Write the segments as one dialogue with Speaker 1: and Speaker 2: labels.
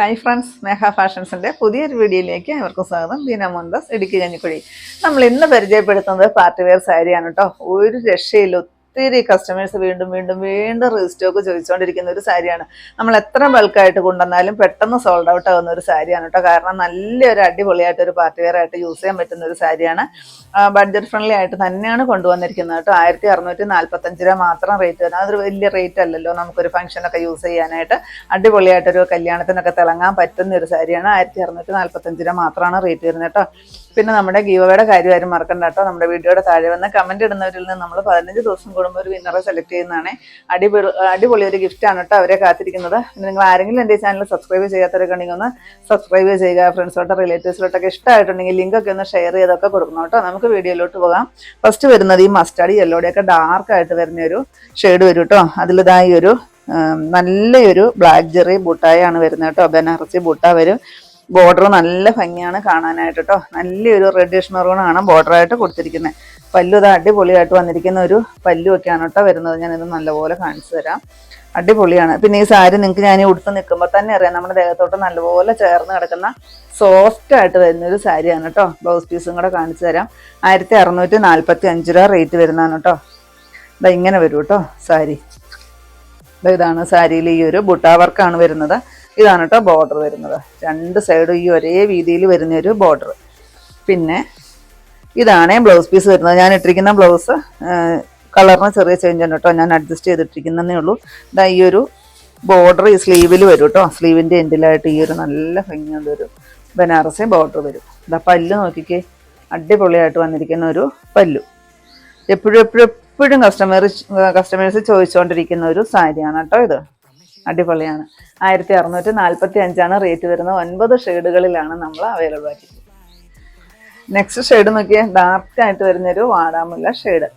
Speaker 1: Hi friends സ്നേഹ ഫാഷൻസിന്റെ പുതിയൊരു വീഡിയോയിലേക്ക് അവർക്കും സ്വാഗതം. ദീന മോഹൻദാസ് ഇടുക്കി കഞ്ഞിക്കുഴി നമ്മൾ ഇന്ന് പരിചയപ്പെടുത്തുന്നത് പാർട്ടി വെയർ സാരിയാണ് കേട്ടോ. ഒരു രക്ഷയില്ല ഒത്തിരി കസ്റ്റമേഴ്സ് വീണ്ടും വീണ്ടും വീണ്ടും റീസ്റ്റോക്ക് ചോദിച്ചുകൊണ്ടിരിക്കുന്ന ഒരു സാരിയാണ്. നമ്മൾ എത്ര ബൾക്കായിട്ട് കൊണ്ടുവന്നാലും പെട്ടെന്ന് സോൾഡ് ഔട്ട് ആകുന്ന ഒരു സാരിയാണ് കേട്ടോ. കാരണം നല്ലൊരു അടിപൊളിയായിട്ട് ഒരു പാർട്ടി വെയർ ആയിട്ട് യൂസ് ചെയ്യാൻ പറ്റുന്ന ഒരു സാരിയാണ്. ബഡ്ജറ്റ് ഫ്രണ്ട്ലി ആയിട്ട് തന്നെയാണ് കൊണ്ടുവന്നിരിക്കുന്നത് കേട്ടോ. ആയിരത്തി അറുന്നൂറ്റി നാൽപ്പത്തഞ്ച് രൂപ മാത്രം റേറ്റ് വരുന്നത് അതൊരു വലിയ റേറ്റ് അല്ലല്ലോ നമുക്കൊരു ഫംഗ്ഷനൊക്കെ യൂസ് ചെയ്യാനായിട്ട്. അടിപൊളിയായിട്ടൊരു കല്യാണത്തിനൊക്കെ തിളങ്ങാൻ പറ്റുന്ന ഒരു സാരിയാണ്. ആയിരത്തി അറുന്നൂറ്റി നാൽപ്പത്തഞ്ച് രൂപ മാത്രമാണ് റേറ്റ് വരുന്നത് കേട്ടോ. പിന്നെ നമ്മുടെ ഗീവയുടെ കാര്യമായിരുന്നു മറക്കണ്ട കേട്ടോ. നമ്മുടെ വീഡിയോയുടെ താഴെ വന്ന് കമന്റ് ഇടുന്നവരിൽ നിന്ന് നമ്മൾ പതിനഞ്ച് ദിവസം കൂടുമ്പോൾ ഒരു വിന്നറെ സെലക്ട് ചെയ്യുന്നതാണ്. അടിപൊളി അടിപൊളി ഒരു ഗിഫ്റ്റാണ് കേട്ടോ അവരെ കാത്തിരിക്കുന്നത്. നിങ്ങൾ ആരെങ്കിലും എന്റെ ചാനൽ സബ്സ്ക്രൈബ് ചെയ്യാത്തവരൊക്കെ ഉണ്ടെങ്കിൽ ഒന്ന് സബ്സ്ക്രൈബ് ചെയ്യുക ഫ്രണ്ട്സോട്ടോ റിലേറ്റീവ്സിലോട്ടൊക്കെ ഇഷ്ടമായിട്ടുണ്ടെങ്കിൽ ലിങ്ക് ഒക്കെ ഒന്ന് ഷെയർ ചെയ്തൊക്കെ കൊടുക്കണം കേട്ടോ. നമുക്ക് വീഡിയോയിലോട്ട് പോകാം. ഫസ്റ്റ് വരുന്നത് ഈ മസ്റ്റാർഡ് യെല്ലോടെയൊക്കെ ഡാർക്ക് ആയിട്ട് വരുന്ന ഒരു ഷെയ്ഡ് വരും കേട്ടോ. അതിലിതായി ഒരു നല്ലൊരു ബ്ലാക്ക് ജെറി ബൂട്ടായാണ് വരുന്നത് കേട്ടോ. ബനാറസി ബൂട്ട വരും. ബോർഡർ നല്ല ഭംഗിയാണ് കാണാനായിട്ട് കേട്ടോ നല്ലൊരു റെഡിഷ് ബോർഡർ ആയിട്ട് കൊടുത്തിരിക്കുന്നത് പല്ലു ഇത് അടിപൊളിയായിട്ട് വന്നിരിക്കുന്ന ഒരു പല്ലു ഒക്കെയാണ് കേട്ടോ വരുന്നത്. ഞാനിത് നല്ലപോലെ കാണിച്ചു തരാം. അടിപൊളിയാണ്. പിന്നെ ഈ സാരി നിങ്ങൾക്ക് ഞാൻ ഉടുത്ത് നിൽക്കുമ്പോൾ തന്നെ അറിയാം നമ്മുടെ ദേഹത്തോട്ട് നല്ലപോലെ ചേർന്ന് കിടക്കുന്ന സോഫ്റ്റ് ആയിട്ട് വരുന്ന ഒരു സാരിയാണ് കേട്ടോ ബ്ലൗസ് പീസും കൂടെ കാണിച്ചു തരാം. ആയിരത്തി അറുന്നൂറ്റി നാൽപ്പത്തി അഞ്ച് രൂപ റേറ്റ് വരുന്നതാണ് കേട്ടോ ഇതാ ഇങ്ങനെ വരും കേട്ടോ സാരി. ഇതാണ് സാരിയിൽ ഈ ഒരു ബുട്ടാ വർക്കാണ് വരുന്നത്. ഇതാണ് കേട്ടോ ബോർഡർ വരുന്നത്. രണ്ട് സൈഡും ഈ ഒരേ വീതിയിൽ വരുന്ന ഒരു ബോർഡർ. പിന്നെ ഇതാണ് ബ്ലൗസ് പീസ് വരുന്നത്. ഞാൻ ഇട്ടിരിക്കുന്ന ബ്ലൗസ് കളറിന് ചെറിയ ചേഞ്ച് ഉണ്ട് കേട്ടോ ഞാൻ അഡ്ജസ്റ്റ് ചെയ്തിട്ടിരിക്കുന്നതേ ഉള്ളൂ. ഇതാ ഈ ഒരു ബോർഡർ ഈ സ്ലീവിൽ വരും കേട്ടോ സ്ലീവിന്റെ എൻഡിലായിട്ട് ഈ ഒരു നല്ല ഭംഗിയുള്ള ഒരു ബനാറസി ബോർഡർ വരും. ഇതാ പല്ല് നോക്കിക്കേ. അടിപൊളിയായിട്ട് വന്നിരിക്കുന്ന ഒരു പല്ലു. എപ്പോഴും എപ്പോഴും എപ്പോഴും കസ്റ്റമർ കസ്റ്റമേഴ്സ് ചോദിച്ചുകൊണ്ടിരിക്കുന്ന ഒരു സാരിയാണ് കേട്ടോ ഇത്. അടിപൊളിയാണ്. ആയിരത്തി അറുന്നൂറ്റി നാൽപ്പത്തി അഞ്ചാണ് റേറ്റ് വരുന്നത്. ഒൻപത് ഷെയ്ഡുകളിലാണ് നമ്മൾ അവൈലബിൾ ആക്കിയത് നെക്സ്റ്റ് ഷെയ്ഡ് നോക്കിയാൽ ഡാർക്ക് ആയിട്ട് വരുന്നൊരു വാടാമുല്ല ഷെയ്ഡ്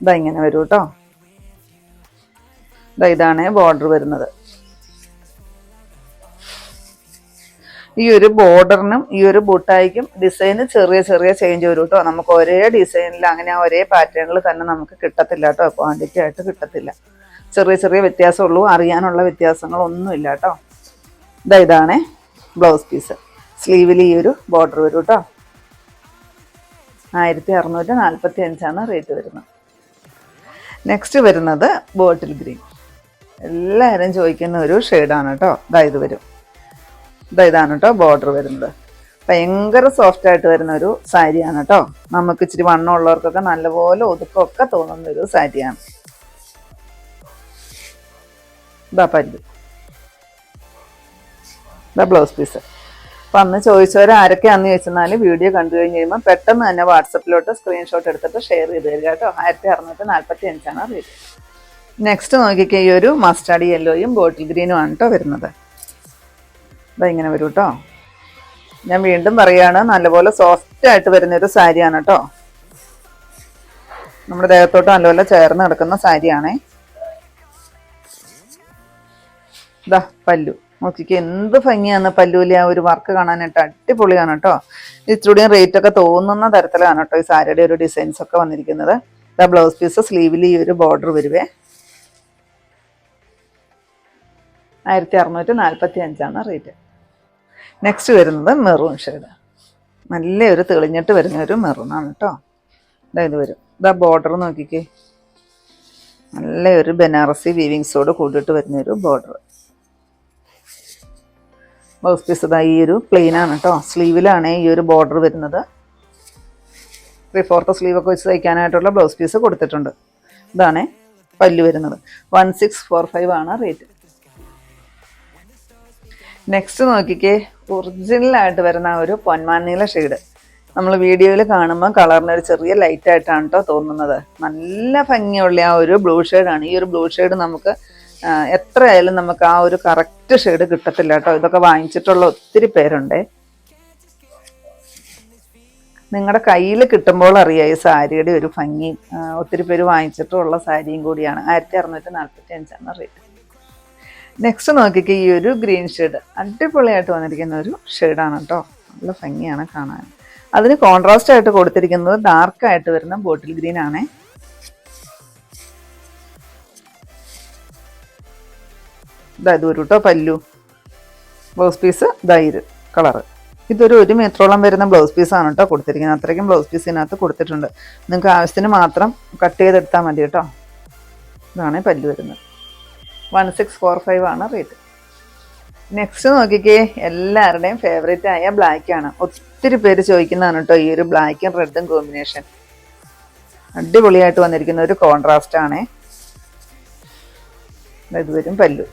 Speaker 1: ഇതാ ഇങ്ങനെ വരും കേട്ടോ. ഇതാ ഇതാണ് ബോർഡർ വരുന്നത്. ഈ ഒരു ബോർഡറിനും ഈ ഒരു ബുട്ടായിക്കും ഡിസൈന് ചെറിയ ചെറിയ ചേഞ്ച് വരും കേട്ടോ നമുക്ക് ഒരേ ഡിസൈനിൽ അങ്ങനെ ഒരേ പാറ്റേണിൽ തന്നെ നമുക്ക് കിട്ടത്തില്ല കേട്ടോ ക്വാണ്ടിറ്റി ആയിട്ട് കിട്ടത്തില്ല. ചെറിയ ചെറിയ വ്യത്യാസമുള്ളൂ. അറിയാനുള്ള വ്യത്യാസങ്ങളൊന്നുമില്ല കേട്ടോ ഇതാ ഇതാണ് ബ്ലൗസ് പീസ്. സ്ലീവിൽ ഈ ഒരു ബോർഡർ വരും കേട്ടോ ആയിരത്തി അറുന്നൂറ്റി നാൽപ്പത്തി അഞ്ചാണ് റേറ്റ് വരുന്നത്. നെക്സ്റ്റ് വരുന്നത് ബോട്ടിൽ ഗ്രീൻ എല്ലാവരും ചോദിക്കുന്ന ഒരു ഷെയ്ഡാണ് കേട്ടോ ഇതാ ഇത് വരും. ഇതാ ഇതാണ് കേട്ടോ ബോർഡർ വരുന്നത്. ഭയങ്കര സോഫ്റ്റ് ആയിട്ട് വരുന്ന ഒരു സാരിയാണ് കേട്ടോ നമുക്ക് ഇച്ചിരി വണ്ണം ഉള്ളവർക്കൊക്കെ നല്ലപോലെ ഒതുക്കമൊക്കെ തോന്നുന്ന ഒരു സാരിയാണ് ഇതാ പല്ല് ഇതാ ബ്ലൗസ് പീസ് അപ്പം അന്ന് ചോദിച്ചവർ ആരൊക്കെയാണെന്ന് ചോദിച്ചെന്നാൽ വീഡിയോ കണ്ടു കഴിഞ്ഞ് കഴിയുമ്പോൾ പെട്ടെന്ന് തന്നെ വാട്സപ്പിലോട്ട് സ്ക്രീൻഷോട്ട് എടുത്തിട്ട് ഷെയർ ചെയ്ത് തരിക കേട്ടോ ആയിരത്തി അറുന്നൂറ്റി നാൽപ്പത്തി അഞ്ചാണ് റേറ്റ് നെക്സ്റ്റ് നോക്കിക്കേ ഈ ഒരു മസ്റ്റാർഡ് യെല്ലോയും ബോട്ടിൽ ഗ്രീനും ആണ് കേട്ടോ വരുന്നത്. ഇതാ ഇങ്ങനെ വരും കേട്ടോ ഞാൻ വീണ്ടും പറയുകയാണ് നല്ലപോലെ സോഫ്റ്റ് ആയിട്ട് വരുന്നൊരു സാരിയാണ് കേട്ടോ നമ്മുടെ ദേഹത്തോട്ട് നല്ലപോലെ ചേർന്ന് കിടക്കുന്ന സാരിയാണേ. ഇതാ പല്ലു. നോക്കിക്ക് എന്ത് ഭംഗിയാണ് പല്ലുവിലെ ആ ഒരു വർക്ക് കാണാനായിട്ട് അടിപൊളിയാണ് കേട്ടോ ഇച്ചിരി റേറ്റ് ഒക്കെ തോന്നുന്ന തരത്തിലാണ് കേട്ടോ ഈ സാരിയുടെ ഒരു ഡിസൈൻസ് ഒക്കെ വന്നിരിക്കുന്നത്. ഇതാ ബ്ലൗസ് പീസ് സ്ലീവിൽ ഈ ഒരു ബോർഡർ വരുവേ. ആയിരത്തി അറുന്നൂറ്റി നാൽപ്പത്തി അഞ്ചാണ് റേറ്റ് നെക്സ്റ്റ് വരുന്നത് മെറൂൺ ഷെയ്ഡ് നല്ല ഒരു തെളിഞ്ഞിട്ട് വരുന്ന ഒരു മെറൂണാണ് കേട്ടോ ഇത് വരും. ഇതാ ബോർഡർ നോക്കിക്കേ. നല്ല ഒരു ബനാറസി വീവിങ്സോട് കൂടിയിട്ട് വരുന്ന ഒരു ബോർഡർ ബ്ലൗസ് പീസ് ഇതാ ഈ ഒരു പ്ലെയിനാണ് കേട്ടോ സ്ലീവിലാണ് ഈ ഒരു ബോർഡർ വരുന്നത്. ത്രീ ഫോർത്ത് സ്ലീവൊക്കെ വെച്ച് തയ്ക്കാനായിട്ടുള്ള ബ്ലൗസ് പീസ് കൊടുത്തിട്ടുണ്ട്. ഇതാണ് പല്ല് വരുന്നത്. വൺ സിക്സ് ഫോർ ഫൈവ് ആണ് റേറ്റ് നെക്സ്റ്റ് നോക്കിക്കേ ഒറിജിനൽ ആയിട്ട് വരുന്ന ഒരു പൊന്മാനീല ഷെയ്ഡ് നമ്മൾ വീഡിയോയിൽ കാണുമ്പോൾ കളറിന് ഒരു ചെറിയ ലൈറ്റ് ആയിട്ടാണ് കേട്ടോ തോന്നുന്നത്. നല്ല ഭംഗിയുള്ള ആ ഒരു ബ്ലൂ ഷെയ്ഡാണ് ഈ ഒരു ബ്ലൂ ഷെയ്ഡ് നമുക്ക് ആ, എത്ര ആയാലും നമുക്ക് ആ ഒരു കറക്റ്റ് ഷെയ്ഡ് കിട്ടത്തില്ല കേട്ടോ ഇതൊക്കെ വാങ്ങിച്ചിട്ടുള്ള ഒത്തിരി പേരുണ്ടേ. നിങ്ങളുടെ കയ്യിൽ കിട്ടുമ്പോൾ അറിയാം ഈ സാരിയുടെ ഒരു ഭംഗി. ഒത്തിരി പേര് വാങ്ങിച്ചിട്ടുള്ള സാരിയും കൂടിയാണ്. ആയിരത്തി അറുന്നൂറ്റി നാൽപ്പത്തി അഞ്ചാണ് റേറ്റ് നെക്സ്റ്റ് നോക്കിക്കേ ഈ ഒരു ഗ്രീൻ ഷെയ്ഡ് അടിപൊളിയായിട്ട് വന്നിരിക്കുന്ന ഒരു ഷെയ്ഡാണ് കേട്ടോ നല്ല ഭംഗിയാണ് കാണാൻ. അതിന് കോൺട്രാസ്റ്റ് ആയിട്ട് കൊടുത്തിരിക്കുന്നത് ഡാർക്ക് ആയിട്ട് വരുന്ന ബോട്ടിൽ ഗ്രീൻ ആണേ. ഇതായത് ഒരു കേട്ടോ പല്ലു. ബ്ലൗസ് പീസ് ധൈര് കളറ് ഇതൊരു ഒരു മീറ്ററോളം വരുന്ന ബ്ലൗസ് പീസാണ് കേട്ടോ കൊടുത്തിരിക്കുന്നത്. അത്രയ്ക്കും ബ്ലൗസ് പീസ് ഇതിനകത്ത് കൊടുത്തിട്ടുണ്ട്. നിങ്ങൾക്ക് ആവശ്യത്തിന് മാത്രം കട്ട് ചെയ്തെടുത്താൽ മതി കേട്ടോ ഇതാണ് പല്ലു വരുന്നത്. വൺ സിക്സ് ഫോർ ഫൈവ് ആണ് റേറ്റ് നെക്സ്റ്റ് നോക്കിക്കേ എല്ലാവരുടെയും ഫേവറേറ്റ് ആയ ബ്ലാക്ക് ആണ്. ഒത്തിരി പേര് ചോദിക്കുന്നതാണ് കേട്ടോ ഈ ഒരു ബ്ലാക്കും റെഡും കോമ്പിനേഷൻ അടിപൊളിയായിട്ട് വന്നിരിക്കുന്ന ഒരു കോൺട്രാസ്റ്റ് ആണേ. ഇത് വരും പല്ലു.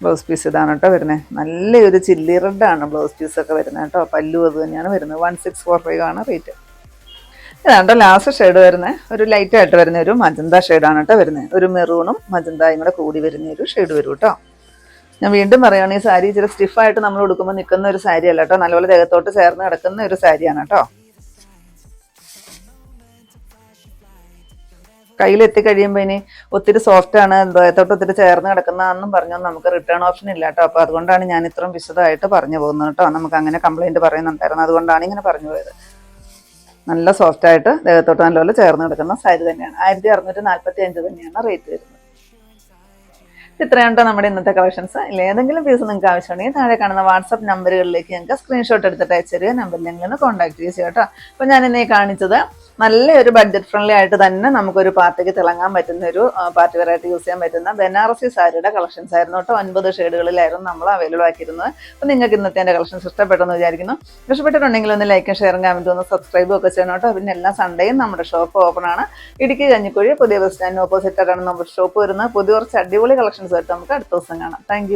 Speaker 1: ബ്ലൗസ് പീസ് ഇതാണ് കേട്ടോ വരുന്നത് നല്ലൊരു ചില്ലി റെഡ് ആണ് ബ്ലൗസ് പീസൊക്കെ വരുന്നത് കേട്ടോ പല്ലു അത് തന്നെയാണ് വരുന്നത്. വൺ സിക്സ് ഫോർ ഫൈവ് ആണ് റേറ്റ് ഇതാണ്ടോ ലാസ്റ്റ് ഷെയ്ഡ് വരുന്നത് ഒരു ലൈറ്റ് ആയിട്ട് വരുന്ന ഒരു മജന്ത ഷെയ്ഡാണ് കേട്ടോ വരുന്നത് ഒരു മെറൂണും മജന്തയും കൂടെ കൂടി വരുന്ന ഒരു ഷെയ്ഡ് വരും കേട്ടോ. ഞാൻ വീണ്ടും പറയുകയാണ് ഈ സാരി ഇച്ചിരി സ്റ്റിഫായിട്ട് നമ്മൾ ഉടുക്കുമ്പോൾ നിൽക്കുന്ന ഒരു സാരി അല്ല കേട്ടോ. നല്ലപോലെ ദേഹത്തോട്ട് ചേർന്ന് കിടക്കുന്ന ഒരു സാരിയാണ് കേട്ടോ. കയ്യിലെത്തി കഴിയുമ്പോൾ ഇനി ഒത്തിരി സോഫ്റ്റ് ആണ് ദേഹത്തോട്ട് ഒത്തിരി ചേർന്ന് കിടക്കുന്നതെന്നും പറഞ്ഞു നമുക്ക് റിട്ടേൺ ഓപ്ഷൻ ഇല്ല കേട്ടോ. അപ്പോൾ അതുകൊണ്ടാണ് ഞാൻ ഇത്രയും വിശദമായിട്ട് പറഞ്ഞു പോകുന്നത് കേട്ടോ. നമുക്ക് അങ്ങനെ കംപ്ലൈന്റ് പറയുന്നുണ്ടായിരുന്നു. അതുകൊണ്ടാണ് ഇങ്ങനെ പറഞ്ഞു പോയത്. നല്ല സോഫ്റ്റ് ആയിട്ട് ദേഹത്തോട്ട് നല്ലപോലെ ചേർന്ന് കിടക്കുന്ന സാരി തന്നെയാണ്. ആയിരത്തി അറുന്നൂറ്റി നാൽപ്പത്തി അഞ്ച് തന്നെയാണ് റേറ്റ് വരുന്നത്. ഇത്രയാണ് നമ്മുടെ ഇന്നത്തെ കളക്ഷൻസ് ഇല്ല ഏതെങ്കിലും പീസ് നിങ്ങൾക്ക് ആവശ്യമുണ്ടെങ്കിൽ താഴെ കാണുന്ന വാട്സപ്പ് നമ്പറുകളിലേക്ക് ഞങ്ങൾക്ക് സ്ക്രീൻഷോട്ട് എടുത്തിട്ട് അയച്ചു തരിക. നമ്പറിൽ ഞങ്ങൾ കോൺടാക്ട് ചെയ്യുക കേട്ടോ. അപ്പോൾ ഞാൻ ഇന്നേ കാണിച്ചത് നല്ലൊരു ബഡ്ജറ്റ് ഫ്രണ്ട്ലി ആയിട്ട് തന്നെ നമുക്കൊരു പാർട്ടിക്ക് തിളങ്ങാൻ പറ്റുന്ന ഒരു പാർട്ടി ആയിട്ട് യൂസ് ചെയ്യാൻ പറ്റുന്ന ബനാറസി സാരിയുടെ കളക്ഷൻസ് ആയിരുന്നു കേട്ടോ. ഒൻപത് ഷെയ്ഡുകളിലായിരുന്നു നമ്മൾ അവൈലബിൾ ആക്കിയിരുന്നത്. അപ്പോൾ നിങ്ങൾക്ക് ഇന്നത്തെ എന്റെ കളക്ഷൻസ് ഇഷ്ടപ്പെട്ടെന്ന് വിചാരിക്കുന്നു. ഇഷ്ടപ്പെട്ടിട്ടുണ്ടെങ്കിൽ ഒന്ന് ലൈക്കും ഷെയറും കമന്റും ഒന്ന് സബ്സ്ക്രൈബും ഒക്കെ ചെയ്യണം കേട്ടോ. പിന്നെ എല്ലാ സൺഡേയും നമ്മുടെ ഷോപ്പ് ഓപ്പൺ ആണ്. ഇടുക്കി കഞ്ഞിക്കുഴി പുതിയ ബസ് സ്റ്റാൻഡിന് ഓപ്പോസിറ്റ് ആയിട്ടാണ് നമ്മുടെ ഷോപ്പ് വരുന്നത്. പുതിയ കുറച്ച് അടിപൊളി കളക്ഷൻസ് ആയിട്ട് നമുക്ക് അടുത്ത ദിവസം കാണാം. താങ്ക്